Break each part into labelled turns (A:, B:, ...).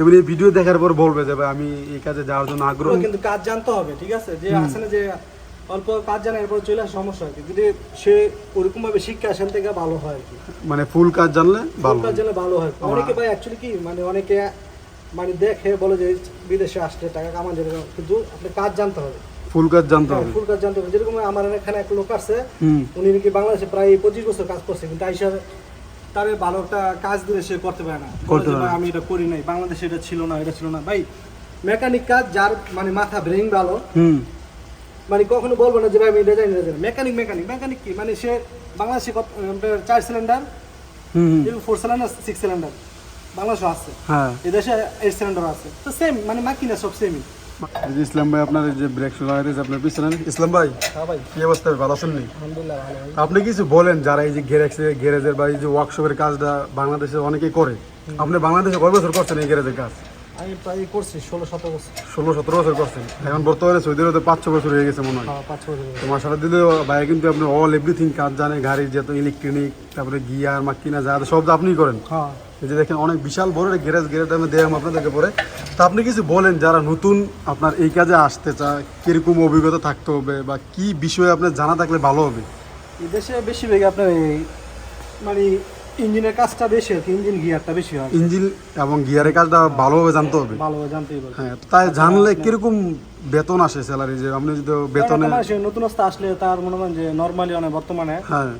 A: এবার এই ভিডিও দেখার পর বলবে যে ভাই আমি এই কাজে যাওয়ার জন্য আগ্রহ।
B: কিন্তু কাজ জানতে হবে ঠিক আছে? যে না যে অল্প কাজ জানা এরপর চলে আসে সমস্যা আর কি যদি সে ওরকম ভাবে শিক্ষা সেখান থেকে ভালো হয় আর কি।
A: মানে ফুল কাজ জানলে ভালো
B: কাজ জানলে ভালো হয়। অনেকে ভাই অ্যাকচুয়ালি কি মানে অনেকে মানে দেখে বলে যে বিদেশে আসলে টাকা কামান যাবে কিন্তু আপনি কাজ জানতে হবে।
A: ফুল কাজ জানতে হবে।
B: ফুল কাজ জানতে হবে। যেরকম আমার এখানে এক লোক আছে উনি নাকি বাংলাদেশে প্রায় পঁচিশ বছর কাজ করছে কিন্তু আইসা তার ভালো একটা কাজ দিলে সে করতে পারে না।
A: করতে পারে
B: আমি এটা করি নাই। বাংলাদেশে এটা ছিল না এটা ছিল না। ভাই মেকানিক কাজ যার মানে মাথা ব্রেন ভালো মানে কখনো বলব না যে ভাই আমি এটা জানি না মেকানিক মেকানিক মেকানিক কি? মানে সে বাংলাদেশে চার cylinder. Four cylinder six cylinder বাংলাদেশে আছে। এদেশে এইট সিলিন্ডার আছে। তো সেম মানে মাকিনা সব সেমই
A: ইসলাম ভাই আপনার যে ব্রেক শো লাগাইতেছে আপনার পিছনে ইসলাম ভাই
B: হ্যাঁ ভাই।
A: কি অবস্থা ভালো আছেন নি?
B: আলহামদুলিল্লাহ ভালো ভাই।
A: আপনি কিছু বলেন যারা এই যে গ্যারেজ গ্যারেজের বা এই যে ওয়ার্কশপের কাজটা বাংলাদেশে অনেকেই করে। আপনি বাংলাদেশে কয় বছর করছেন এই গ্যারেজের কাজ?
B: আমি প্রায় করছি ষোলো সতেরো বছর।
A: ষোলো সতেরো বছর করছেন। এখন বর্তমানে সৌদি আরবে পাঁচ ছ বছর হয়ে গেছে মনে হয়।
B: হ্যাঁ পাঁচ ছ বছর
A: তো মাসালা দিলে ভাই কিন্তু আপনি অল এভরিথিং কাজ জানে গাড়ির যত ইলেকট্রনিক তারপরে গিয়ার মাকিনা যা আছে সব তো আপনিই করেন।
B: হ্যাঁ।
A: এই যে দেখেন অনেক বিশাল বড় একটা গ্যারেজ গ্যারেজ আমি দেয়াম আপনাদেরকে পরে। তা আপনি কিছু বলেন যারা নতুন আপনার এই কাজে আসতে চায় কীরকম অভিজ্ঞতা থাকতে হবে বা কি বিষয়ে আপনার জানা থাকলে ভালো হবে?
B: এই দেশে বেশিরভাগ আপনার মানে ইঞ্জিনের কাজটা বেশি আর কি ইঞ্জিন গিয়ারটা বেশি হয়।
A: ইঞ্জিন এবং গিয়ারের কাজটা ভালোভাবে জানতে হবে।
B: ভালো জানতেই বলতে
A: হ্যাঁ তাই জানলে কীরকম বেতন আসে স্যালারি যে? আপনি যদি বেতনে
B: নতুন অবস্থা আসলে তার মনে করেন যে নর্মালি অনেক বর্তমানে
A: হ্যাঁ।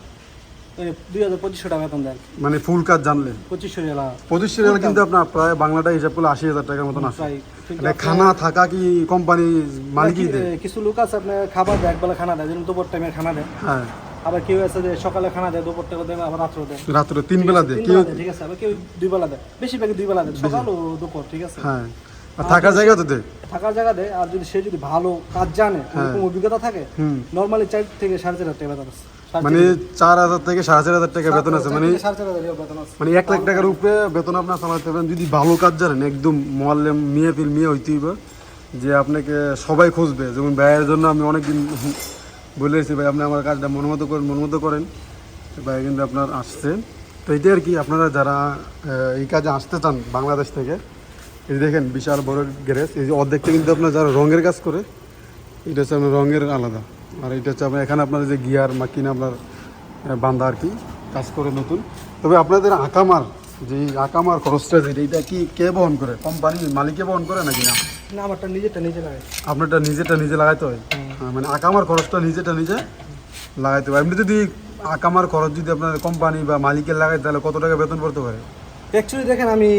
B: দুই হাজার পঁচিশশো টাকা বেতন দেয়।
A: মানে ফুল কাজ জানলে?
B: পঁচিশশো টাকা
A: পঁচিশ টাকা কিন্তু আপনার প্রায় বাংলাটা হিসাব করলে আশি হাজার টাকার মতন আসে। মানে খানা থাকা কি কোম্পানি মালিকই দেয়?
B: কিছু লোক আছে আপনার খাবার দেয় একবেলা খানা দেয় যেমন দুপুর টাইমে খানা দেয়।
A: হ্যাঁ।
B: আবার কেউ আছে যে সকালে খানা দেয় দুপুর টাকা দেয় আবার রাত্রে দেয়।
A: রাত্রে তিন বেলা দেয় কেউ
B: ঠিক আছে? আবার কেউ দুই বেলা দেয়। বেশিরভাগ দুই বেলা দেয় সকাল ও দুপুর ঠিক আছে?
A: হ্যাঁ। আর থাকার জায়গা তো দেয়।
B: থাকার জায়গা দেয় আর যদি সে যদি ভালো কাজ জানে এরকম অভিজ্ঞতা থাকে নর্মালি চার থেকে সাড়ে চার হাজার টাকা বেতন আছে।
A: মানে চার হাজার থেকে সাড়ে চার হাজার টাকা বেতন আছে মানে
B: সাড়ে চার হাজার টাকা বেতন আছে।
A: মানে এক লাখ টাকার উপরে বেতন আপনার চালাতে পারেন যদি ভালো কাজ জানেন একদম মোয়াল্লেম মেয়ে ফিল মেয়ে হইতে হইবে যে আপনাকে সবাই খুঁজবে। যেমন ব্যয়ের জন্য আমি অনেকদিন বলে এসেছি ভাই, আপনি আমার কাজটা মনোমতো করেন মনোমতো করেন। ভাই, কিন্তু আপনার আসছে। তো এটাই আর কি, আপনারা যারা এই কাজে আসতে চান বাংলাদেশ থেকে, এই দেখেন, বিশাল বড় গ্যারেজ, এই যে অর্ধেকটা কিন্তু আপনার যারা রঙের কাজ করে, এটা হচ্ছে আপনার রঙের আলাদা। আর এটা হচ্ছে আপনার, এখানে আপনার যে গিয়ার, মাকিনা, আপনার বান্ধা আর কি, কাজ করে নতুন। তবে আপনাদের আঁকামার যে আকামার খরচটা, যেটা, এটা কি, কে বহন করে? কোম্পানি মালিকে বহন করে নাকি না?
B: না আমারটা নিজেরটা নিজে লাগে
A: আপনারটা নিজেটা নিজে লাগাইতে হয়? মানে আকামার খরচটা নিজেটা নিজে লাগাইতে হয়। এমনি যদি আকামার খরচ যদি আপনার কোম্পানি বা মালিকের লাগাই তাহলে কত টাকা বেতন পড়তে পারে?
B: অ্যাকচুয়ালি দেখেন আমি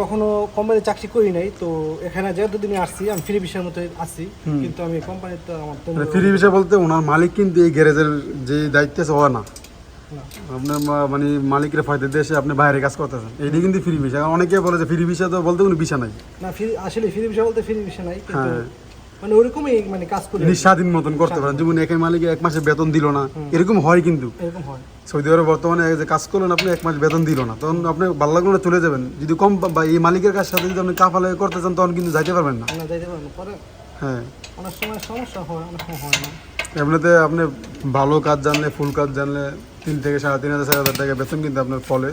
B: কখনো কোম্পানিতে চাকরি করি নাই তো এখানে যেহেতু দিনে আসছি আমি ফ্রি বিষয়ের মতো আসছি কিন্তু আমি কোম্পানিতে আমার তো
A: মানে ফ্রি বিষয় বলতে ওনার মালিক কিন্তু এই গ্যারেজের যে দায়িত্ব আছে না
B: না।
A: আপনার মানে মালিকের ফায়দা দেশে আপনি বাইরে কাজ করতেছেন। এইটা কিন্তু ফ্রি কারণ অনেকে বলে যে ফ্রি বিষয় তো বলতে কোনো বিষয় নাই।
B: না ফ্রি আসলে ফ্রি বিষয় বলতে ফ্রি বিষয় নাই
A: হ্যাঁ।
B: মানে ওরকমই মানে কাজ করি।
A: স্বাধীন মতন করতে পারেন। যেমন এক মালিকে এক মাসে বেতন দিল না এরকম হয় কিন্তু।
B: এরকম হয়।
A: সৌদি আরবে বর্তমানে যে কাজ করলেন আপনি এক মাস বেতন দিল না। তখন আপনি ভালো লাগল না চলে যাবেন। যদি কম বা এই মালিকের কাজ সাথে যদি আপনি কাফালে করতে চান তখন কিন্তু যাইতে পারবেন না।
B: যাইতে পারব না। পরে
A: হ্যাঁ।
B: অনেক সময় সমস্যা হয় অনেক সময় হয় না।
A: এমনিতে আপনি ভালো কাজ জানলে ফুল কাজ জানলে তিন থেকে সাড়ে তিন হাজার চার হাজার টাকা বেতন কিন্তু আপনার ফলে।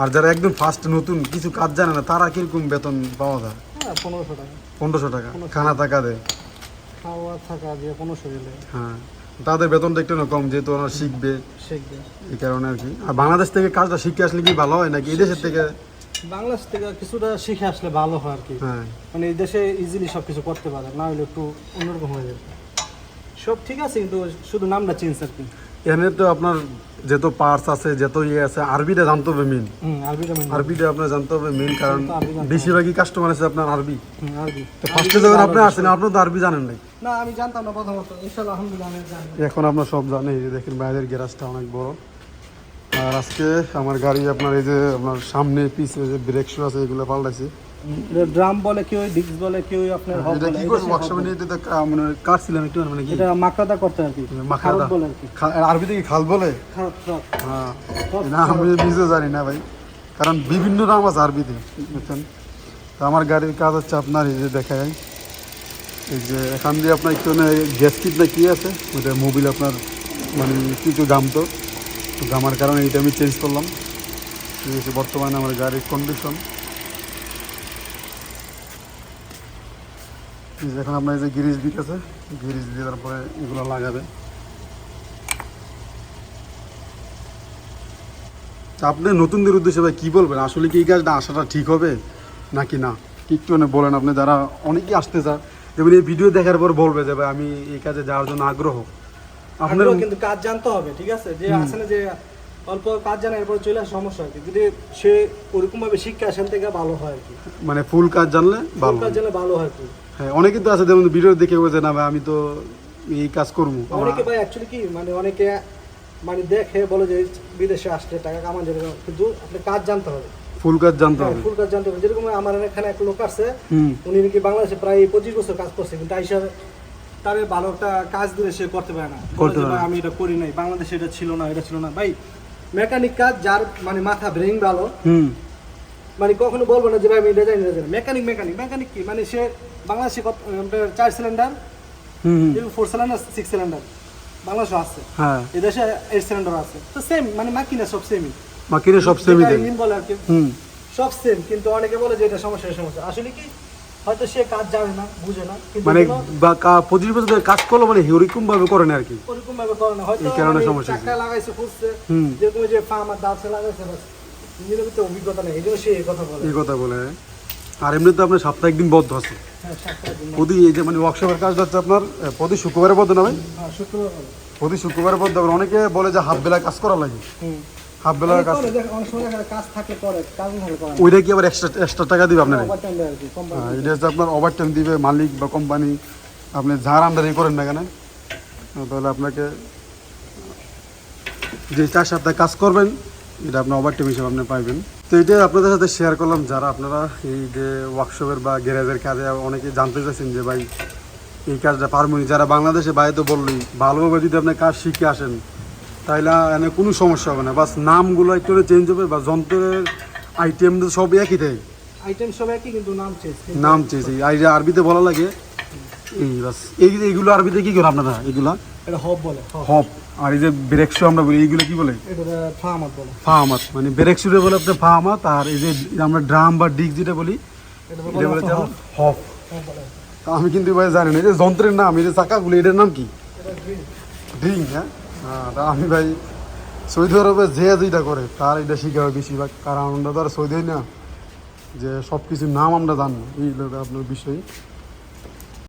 A: আর যারা একদম ফার্স্ট নতুন কিছু কাজ জানে না তারা কীরকম বেতন পাওয়া যায়?
B: হ্যাঁ পনেরোশো টাকা।
A: পনেরোশো টাকা। খানা টাকা দেয়।
B: খাওয়া থাকা দিয়ে পনেরোশো দিলে।
A: হ্যাঁ। তাদের বেতনটা একটু না কম যেহেতু ওরা শিখবে।
B: শিখবে।
A: এই কারণে আর কি। আর বাংলাদেশ থেকে কাজটা শিখে আসলে কি ভালো হয় নাকি এই দেশের থেকে?
B: বাংলাদেশ থেকে কিছুটা শিখে আসলে ভালো হয় আর কি।
A: হ্যাঁ।
B: মানে এই দেশে ইজিলি সব কিছু করতে পারে না হলে একটু অন্যরকম হয়ে যাবে সব ঠিক আছে কিন্তু শুধু নামটা চেঞ্জ আর কি
A: এখানে তো আপনার যত পার্স আছে যত ইয়ে আছে আরবিটা জানতে হবে মেন
B: আরবিটা
A: আরবিটা আপনার জানতে হবে মেন কারণ বেশিরভাগই কাস্টমার আছে আপনার আরবি। তো ফার্স্টে যখন আপনি আসেন আপনার তো আরবি জানেন নাই।
B: না আমি জানতাম না প্রথমত। ইনশাআল্লাহ আলহামদুলিল্লাহ
A: এখন আপনার সব জানেন এই যে দেখেন বাইরের গ্যারাজটা অনেক বড়। আর আজকে আমার গাড়ি আপনার এই যে আপনার সামনে পিছে যে ব্রেক শু আছে এগুলো পাল্টাইছি।
B: ড্রাম বলে কেউ ডিস্ক বলে কেউ আপনার হব বলে
A: কি করছে ওয়ার্কশপে নিয়ে যেতে মানে কাটছিলাম একটু মানে কি?
B: এটা মাকড়াদা করতে আর কি।
A: মাখাদা।
B: বলে আর কি।
A: আরবিতে কি খাল বলে?
B: খারত
A: হ্যাঁ। না আমি নিজেও জানি না ভাই। কারণ বিভিন্ন নাম আছে আরবিতে বুঝছেন? তো আমার গাড়ির কাজ হচ্ছে আপনার এই যে দেখা যায় এই যে এখান দিয়ে আপনার একটু গ্যাস কিট না কি আছে? ওইটা মোবিল আপনার মানে কিছু গামতো তো গামার কারণে এইটা আমি চেঞ্জ করলাম। ঠিক আছে বর্তমানে আমার গাড়ির কন্ডিশন এই যে এখন আপনার যে গিরিজ বিট আছে গিরিজ দিয়ে তারপরে এগুলো লাগাবে তা আপনি নতুনদের উদ্দেশ্যে ভাই কী বলবেন? আসলে কি এই কাজটা আসাটা ঠিক হবে নাকি না? একটু মানে বলেন আপনি যারা অনেকেই আসতে চান এবং এই ভিডিও দেখার পর বলবে যে ভাই আমি এই কাজে যাওয়ার জন্য আগ্রহ। আপনার
B: কিন্তু কাজ জানতে হবে ঠিক আছে? যে না যে অল্প কাজ জানা এরপর চলে আসে সমস্যা আর কি যদি সে ওরকম ভাবে শিক্ষা সেখান থেকে ভালো হয় আর কি।
A: মানে ফুল কাজ জানলে ভালো
B: কাজ জানলে ভালো হয় কি।
A: হ্যাঁ অনেকে তো আছে যেমন ভিডিও দেখে বলছে না ভাই আমি তো এই কাজ করব।
B: অনেকে ভাই অ্যাকচুয়ালি কি মানে অনেকে মানে দেখে বলে যে বিদেশে আসলে টাকা কামান যাবে কিন্তু আপনি কাজ জানতে হবে।
A: ফুল কাজ জানতে হবে।
B: ফুল কাজ জানতে হবে। যেরকম আমার এখানে এক লোক আছে উনি নাকি বাংলাদেশে প্রায় পঁচিশ বছর কাজ করছে কিন্তু আইসা তার ভালো একটা কাজ দিলে সে করতে পারে না।
A: করতে পারে
B: আমি এটা করি নাই। বাংলাদেশে এটা ছিল না এটা ছিল না। ভাই মেকানিক কাজ যার মানে মাথা ব্রেন ভালো মানে কখনো বলব না যে ভাই আমি এটা জানি না মেকানিক মেকানিক মেকানিক কি? মানে সে বাংলাদেশে কত চার cylinder. Four cylinder six cylinder বাংলাদেশে আছে।
A: হ্যাঁ।
B: এদেশে এইট সিলিন্ডার আছে। তো সেম মানে মাকিনা সব সেমই
A: বাকিরা সব সেমই
B: ইঞ্জিন বলে আর কি। সব সেম কিন্তু অনেকে বলে যে এটা সমস্যা সমস্যা। আসলে কি হয়তো সে কাজ জানে না বুঝে না
A: মানে পঁচিশ বছর ধরে কাজ করল মানে ওরকম ভাবে করে না আর কি।
B: ওরকম ভাবে করে না। হয়তো
A: কারণে
B: মানে
A: সমস্যা
B: চাকা লাগাইছে খুঁজছে।
A: হুম।
B: যেরকম যে ফার্ম আর দাঁড়ছে লাগাইছে বাস। নিজের ভিতরে অভিজ্ঞতা নেই। এই জন্য সে কথা বলে।
A: এই কথা বলে। আর এমনি তো আপনার সপ্তাহে একদিন বদ্ধ আছে।
B: হ্যাঁ
A: প্রতি এই যে মানে ওয়ার্কশপের কাজটা হচ্ছে আপনার প্রতি শুক্রবারে বদ্ধ না ভাই?
B: হ্যাঁ।
A: প্রতি শুক্রবারে বদ্ধ। আবার অনেকে বলে যে হাফ বেলা কাজ করা লাগে। হাফ বেলা কাজ
B: করে করে
A: ওইটা কি আবার এক্সট্রা এক্সট্রা টাকা দিবে আপনার। হ্যাঁ, এটা হচ্ছে আপনার ওভার টাইম দিবে মালিক বা কোম্পানি আপনি যার আন্ডারে করেন না কেন তাহলে আপনাকে যে চার সপ্তাহে কাজ করবেন এটা আপনার ওভার টাইম হিসেবে আপনি পাইবেন। তো এটা আপনাদের সাথে শেয়ার করলাম যারা আপনারা এই যে ওয়ার্কশপের বা গ্যারেজের কাজে অনেকে জানতে চাইছেন যে ভাই এই কাজটা পারবেন যারা বাংলাদেশে বাইরে তো বললেই ভালোভাবে যদি আপনি কাজ শিখে আসেন তাহলে এনে কোনো সমস্যা হবে না। বাস নামগুলো একটু চেঞ্জ হবে বা যন্ত্রের আইটেম সব একই থাকে
B: Item সব একই কিন্তু নাম। কিন্তু
A: নাম আর এই যে আরবিতে বলা লাগে এই বাস এই এইগুলো আরবিতে কি করে আপনারা এগুলা?
B: এটা hub বলে,
A: হপ। আর এই যে আমরা বলি এইগুলো কি বলে?
B: বলে।
A: ফাহামাত মানে বলে ফাহামাত আর এই যে আমরা ড্রাম বা যেটা বলি
B: এটা
A: হপ। আমি কিন্তু ভাই জানি না এই যে যন্ত্রের নাম এই যে চাকাগুলি এটার নাম কি? ড্রিং হ্যাঁ? হ্যাঁ, আমি ভাই সৌদি আরবে যে যেটা করে তার এটা শিখা হয় বেশিরভাগ। কারণ আমরা তো আর সৌদি না যে সব কিছুর নাম আমরা জানব এই আপনার বিষয়।